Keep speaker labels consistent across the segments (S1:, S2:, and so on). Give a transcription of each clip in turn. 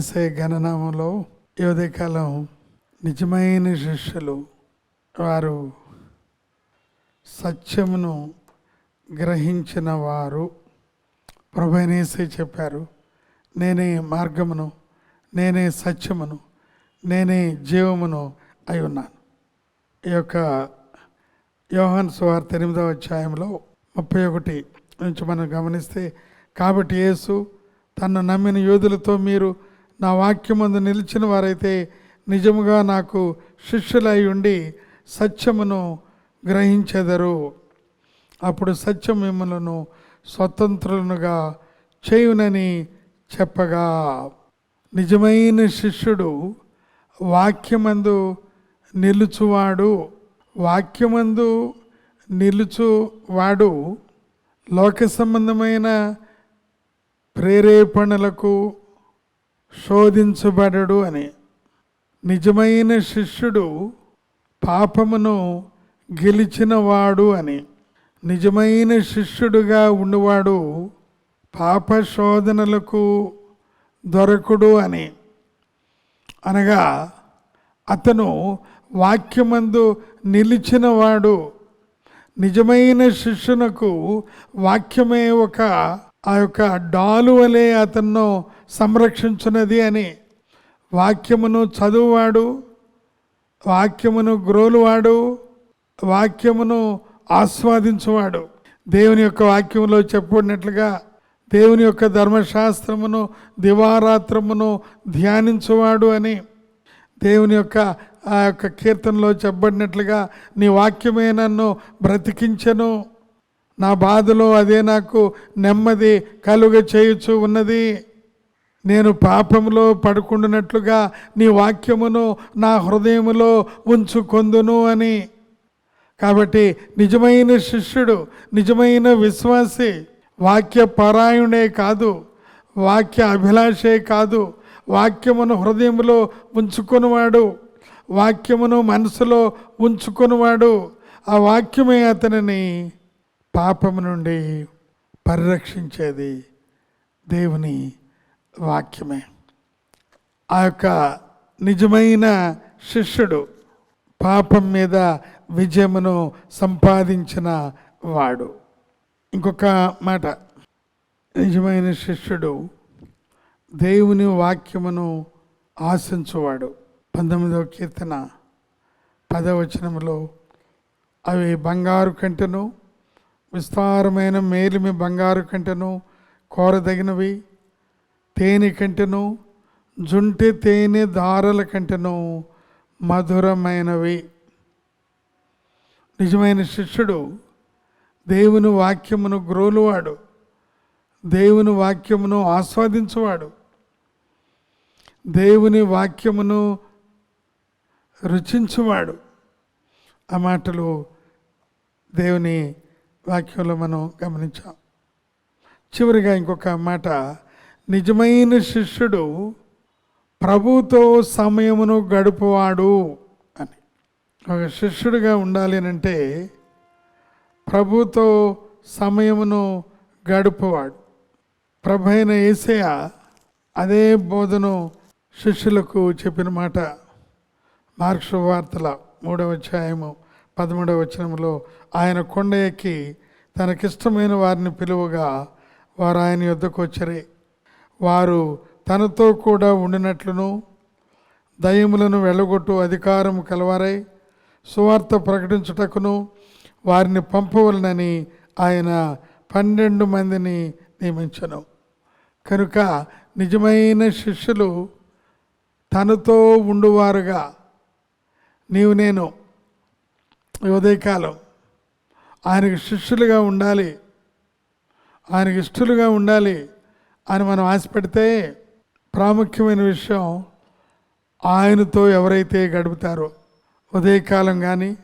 S1: ఏసే ఘననామంలో యువదకాలం నిజమైన శిష్యులు వారు సత్యమును గ్రహించిన వారు. ప్రభునేసే చెప్పారు నేనే మార్గమును నేనే సత్యమును నేనే జీవమును అయి ఉన్నాను. ఈ యొక్క యోహన్ సువార్త ఎనిమిదవ అధ్యాయంలో ముప్పై ఒకటి నుంచి మనం గమనిస్తే కాబట్టి యేసు తను నమ్మిన యోధులతో మీరు నా వాక్యమందు నిలిచిన వారైతే నిజముగా నాకు శిష్యులై ఉండి సత్యమును గ్రహించెదరు. అప్పుడు సత్యం మిమ్మలను స్వతంత్రులనుగా చేయునని చెప్పగా. నిజమైన శిష్యుడు వాక్యమందు నిలుచువాడు వాక్యమందు నిలుచువాడు లోక సంబంధమైన ప్రేరేపణలకు శోధించబడడు అని. నిజమైన శిష్యుడు పాపమును గెలిచినవాడు అని. నిజమైన శిష్యుడుగా ఉన్నవాడు పాప శోధనలకు అని. అనగా అతను వాక్యమందు నిలిచినవాడు. నిజమైన శిష్యునకు వాక్యమే ఒక ఆ యొక్క డాలు వలె అతన్ను సంరక్షించున్నది అని వాక్యమును చదువువాడు వాక్యమును గ్రోలువాడు వాక్యమును ఆస్వాదించువాడు. దేవుని యొక్క వాక్యంలో చెప్పబడినట్లుగా దేవుని యొక్క ధర్మశాస్త్రమును దివారాత్రమును ధ్యానించువాడు అని దేవుని యొక్క ఆ యొక్క కీర్తనలో చెప్పబడినట్లుగా నీ వాక్యమే నన్ను బ్రతికించను నా బాధలో అదే నాకు నెమ్మది కలుగ చేయుచు ఉన్నది. నేను పాపములో పడుకుండునట్లుగా నీ వాక్యమును నా హృదయములో ఉంచుకొందును అని. కాబట్టి నిజమైన శిష్యుడు నిజమైన విశ్వాసి వాక్య పారాయణే కాదు వాక్య అభిలాషే కాదు వాక్యమును హృదయములో ఉంచుకునివాడు వాక్యమును మనసులో ఉంచుకునివాడు. ఆ వాక్యమే అతనిని పాపము నుండి పరిరక్షించేది దేవుని వాక్యమే. ఆ యొక్క నిజమైన శిష్యుడు పాపం మీద విజయమును సంపాదించిన వాడు. ఇంకొక మాట. నిజమైన శిష్యుడు దేవుని వాక్యమును ఆశించువాడు. పంతొమ్మిదవ కీర్తన పదవచనములో అవి బంగారు కంటెను విస్తారమైన మేలిమి బంగారు కంటెను కోరదగినవి తేనె కంటెను జుంటి తేనె దారల కంటెను మధురమైనవి. నిజమైన శిష్యుడు దేవుని వాక్యమును గ్రోలువాడు దేవుని వాక్యమును ఆస్వాదించువాడు. దేవుని వాక్యమును రుచించువాడు. ఆ మాటలు దేవుని వాక్యంలో మనం గమనించాం. చివరిగా ఇంకొక మాట నిజమైన శిష్యుడు ప్రభుతో సమయమును గడుపువాడు అని. ఒక శిష్యుడిగా ఉండాలి అంటే ప్రభుతో సమయమును గడుపువాడు. ప్రభు అయిన ఏసయ అదే బోధను శిష్యులకు చెప్పిన మాట. మార్క్స్ వార్తల మూడవ అధ్యాయము పదమూడవ వచనంలో ఆయన కొండ ఎక్కి తనకిష్టమైన వారిని పిలువగా వారు ఆయన యుద్ధకు వచ్చరి. వారు తనతో కూడా ఉండినట్లును దయములను వెళ్ళగొట్టు అధికారం కలవారై సువార్త ప్రకటించుటకును వారిని పంపవలనని ఆయన పన్నెండు మందిని నియమించను. కనుక నిజమైన శిష్యులు తనతో ఉండువారుగా. నీవు నేను ఉదయకాలం ఆయనకి శిష్యులుగా ఉండాలి. ఆయనకి ఇష్టలుగా ఉండాలి. అని మనం ఆశపెడితే ప్రాముఖ్యమైన విషయం ఆయనతో ఎవరైతే గడుపుతారో ఉదయకాలం కానీ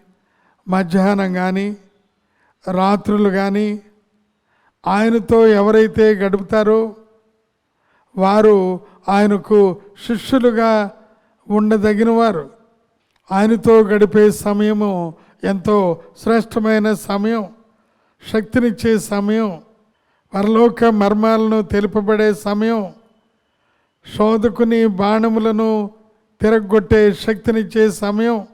S1: మధ్యాహ్నం కానీ రాత్రులు కానీ ఆయనతో ఎవరైతే గడుపుతారో వారు ఆయనకు శిష్యులుగా ఉండదగిన వారు ఆయనతో గడిపే సమయము ఎంతో శ్రేష్టమైన సమయం శక్తినిచ్చే సమయం. పరలోక మర్మాలను తెలుపబడే సమయం శోధకుని బాణములను తిరగొట్టే శక్తినిచ్చే సమయం.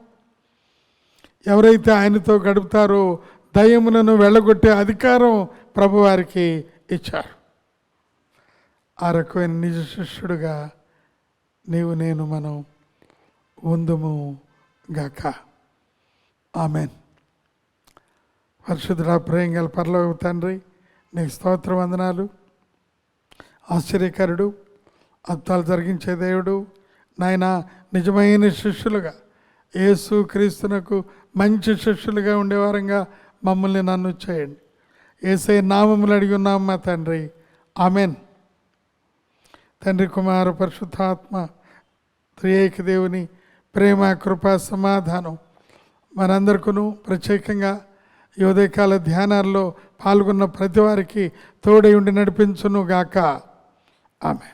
S1: ఎవరైతే ఆయనతో గడుపుతారో దయ్యములను వెళ్ళగొట్టే అధికారం ప్రభువారికి ఇచ్చారు. ఆ రకమైన నిజ శిష్యుడుగా నీవు నేను మనం ఉందుము గాక. ఆమెన్. పరిశుద్ధుడా ప్రేమ గల తండ్రి నీకు స్తోత్ర వందనాలు. ఆశ్చర్యకరుడు అద్భుతాలు జరిగించే దేవుడు. నాయన నిజమైన శిష్యులుగా యేసు క్రీస్తునకు మంచి శిష్యులుగా ఉండేవారంగా మమ్మల్ని నన్ను చేయండి. ఏసై నామములు అడిగి ఉన్నాం మా తండ్రి. ఆమెన్. తండ్రి కుమార పరిశుద్ధాత్మ త్రియేక దేవుని ప్రేమ కృప సమాధానం మనందరికీ ప్రత్యేకంగా ఈ ధ్యానాల్లో పాల్గొన్న ప్రతి వారికి తోడై ఉండి నడిపించును గాక ఆమె